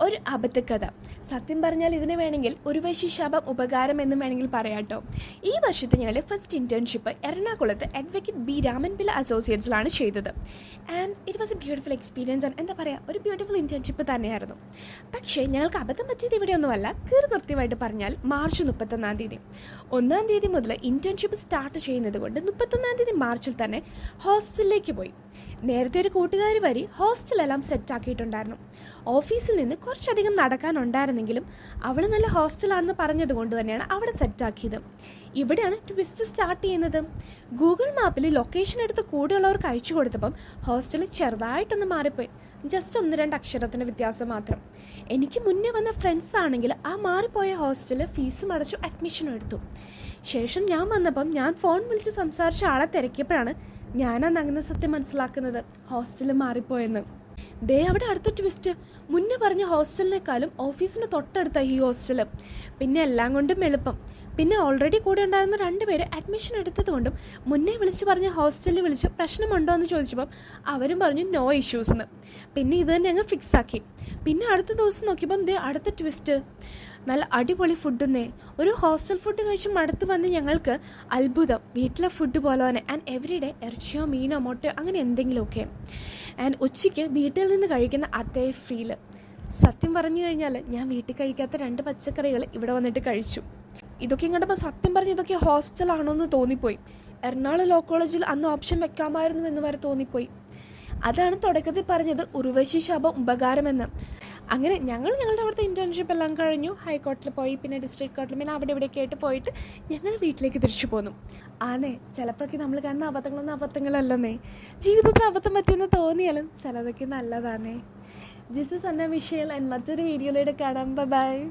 ഒരു അബദ്ധക്കഥ. സത്യം പറഞ്ഞാൽ ഇതിന് വേണമെങ്കിൽ ഒരു വശി ശാപം ഉപകാരം എന്നും വേണമെങ്കിൽ പറയാട്ടോ ഈ വർഷത്തെ ഞങ്ങളുടെ ഫസ്റ്റ് ഇന്റേൺഷിപ്പ് എറണാകുളത്ത് അഡ്വക്കേറ്റ് ബി രാമൻപിള്ള അസോസിയേറ്റ്സിലാണ് ചെയ്തത്. And it was a beautiful experience and എന്താ പറയുക ഒരു ബ്യൂട്ടിഫുൾ ഇന്റേൺഷിപ്പ് തന്നെയായിരുന്നു. പക്ഷേ ഞങ്ങൾക്ക് അബദ്ധം പറ്റിയത് ഇവിടെയൊന്നുമല്ല. കീർകൃത്യമായിട്ട് പറഞ്ഞാൽ മാർച്ച് മുപ്പത്തൊന്നാം തീയതി. ഒന്നാം തീയതി മുതൽ ഇന്റേൺഷിപ്പ് സ്റ്റാർട്ട് ചെയ്യുന്നത് കൊണ്ട് മുപ്പത്തൊന്നാം തീയതി മാർച്ചിൽ തന്നെ ഹോസ്റ്റലിലേക്ക് പോയി. നേരത്തെ ഒരു കൂട്ടുകാരി വരി ഹോസ്റ്റലെല്ലാം സെറ്റാക്കിയിട്ടുണ്ടായിരുന്നു. ഓഫീസിൽ നിന്ന് കുറച്ചധികം നടക്കാനുണ്ടായിരുന്നെങ്കിലും അവൾ നല്ല ഹോസ്റ്റലാണെന്ന് പറഞ്ഞതുകൊണ്ട് തന്നെയാണ് അവിടെ സെറ്റാക്കിയത്. ഇവിടെയാണ് ട്വിസ്റ്റ് സ്റ്റാർട്ട് ചെയ്യുന്നത്. ഗൂഗിൾ മാപ്പിൽ ലൊക്കേഷൻ എടുത്ത് കൂടെയുള്ളവർക്ക് അയച്ചു കൊടുത്തപ്പം ഹോസ്റ്റൽ ചെറുതായിട്ടൊന്ന് മാറിപ്പോയി. ജസ്റ്റ് ഒന്ന് രണ്ട് അക്ഷരത്തിന്റെ വ്യത്യാസം മാത്രം. എനിക്ക് മുന്നേ വന്ന ഫ്രണ്ട്സ് ആണെങ്കിൽ ആ മാറിപ്പോയ ഹോസ്റ്റലിൽ ഫീസ് അടച്ചു അഡ്മിഷനും എടുത്തു. ശേഷം ഞാൻ വന്നപ്പം ഞാൻ ഫോൺ വിളിച്ച് സംസാരിച്ച ആളെ തിരക്കിയപ്പോഴാണ് ഞാനാണ് അങ്ങനെ സത്യം മനസ്സിലാക്കുന്നത്. ഹോസ്റ്റലിൽ മാറിപ്പോയെന്ന്. ദേ അവിടെ അടുത്ത ട്വിസ്റ്റ് മുന്നേ പറഞ്ഞ ഹോസ്റ്റലിനേക്കാളും ഓഫീസിന് തൊട്ടടുത്ത ഈ ഹോസ്റ്റൽ പിന്നെ എല്ലാം കൊണ്ടും എളുപ്പം. പിന്നെ ഓൾറെഡി കൂടെ ഉണ്ടായിരുന്ന രണ്ടുപേര് അഡ്മിഷൻ എടുത്തതുകൊണ്ടും മുന്നേ വിളിച്ച് പറഞ്ഞ ഹോസ്റ്റലിൽ വിളിച്ച് പ്രശ്നമുണ്ടോ എന്ന് ചോദിച്ചപ്പം അവരും പറഞ്ഞു നോ ഇഷ്യൂസ് എന്ന് പിന്നെ ഇത് തന്നെ ഫിക്സ് ആക്കി. പിന്നെ അടുത്ത ദിവസം നോക്കിയപ്പം ദേ അടുത്ത ട്വിസ്റ്റ് നല്ല അടിപൊളി ഫുഡെന്നേ ഒരു ഹോസ്റ്റൽ ഫുഡ് കഴിച്ച് മടുത്ത് വന്ന് ഞങ്ങൾക്ക് അത്ഭുതം. വീട്ടിലെ ഫുഡ് പോലെ തന്നെ. ആൻഡ് എവറി ഡേ ഇറച്ചിയോ മീനോ മുട്ടയോ അങ്ങനെ എന്തെങ്കിലുമൊക്കെ. ആൻഡ് ഉച്ചയ്ക്ക് വീട്ടിൽ നിന്ന് കഴിക്കുന്ന അതേ ഫീൽ സത്യം പറഞ്ഞു കഴിഞ്ഞാൽ ഞാൻ വീട്ടിൽ കഴിക്കാത്ത രണ്ട് പച്ചക്കറികൾ ഇവിടെ വന്നിട്ട് കഴിച്ചു. ഇതൊക്കെ കണ്ടപ്പോൾ സത്യം പറഞ്ഞ് ഇതൊക്കെ ഹോസ്റ്റലാണോ എന്ന് തോന്നിപ്പോയി. എറണാകുളം ലോ കോളേജിൽ അന്ന് ഓപ്ഷൻ വെക്കാമായിരുന്നു എന്ന് വരെ തോന്നിപ്പോയി. അതാണ് തുടക്കത്തിൽ പറഞ്ഞത് ഉർവശി ശാപം ഉപകാരമെന്ന്. അങ്ങനെ ഞങ്ങൾ ഞങ്ങളുടെ അവിടുത്തെ ഇന്റേൺഷിപ്പ് എല്ലാം കഴിഞ്ഞു. ഹൈക്കോർട്ടിൽ പോയി പിന്നെ ഡിസ്ട്രിക്ട് കോർട്ടിൽ പിന്നെ അവിടെ ഇവിടെയൊക്കെ ആയിട്ട് പോയിട്ട് ഞങ്ങൾ വീട്ടിലേക്ക് തിരിച്ചു പോന്നു. ആണേ ചിലപ്പോഴൊക്കെ നമ്മൾ കാണുന്ന അബദ്ധങ്ങളൊന്നും അബദ്ധങ്ങളല്ലെന്നേ. ജീവിതത്തിൽ അബദ്ധം പറ്റിയെന്ന് തോന്നിയാലും ചിലതൊക്കെ നല്ലതാണേ ദിസ് ഇസ് അന്ന വിഷയം. മറ്റൊരു വീഡിയോയിലൂടെ കാണാം. ബൈ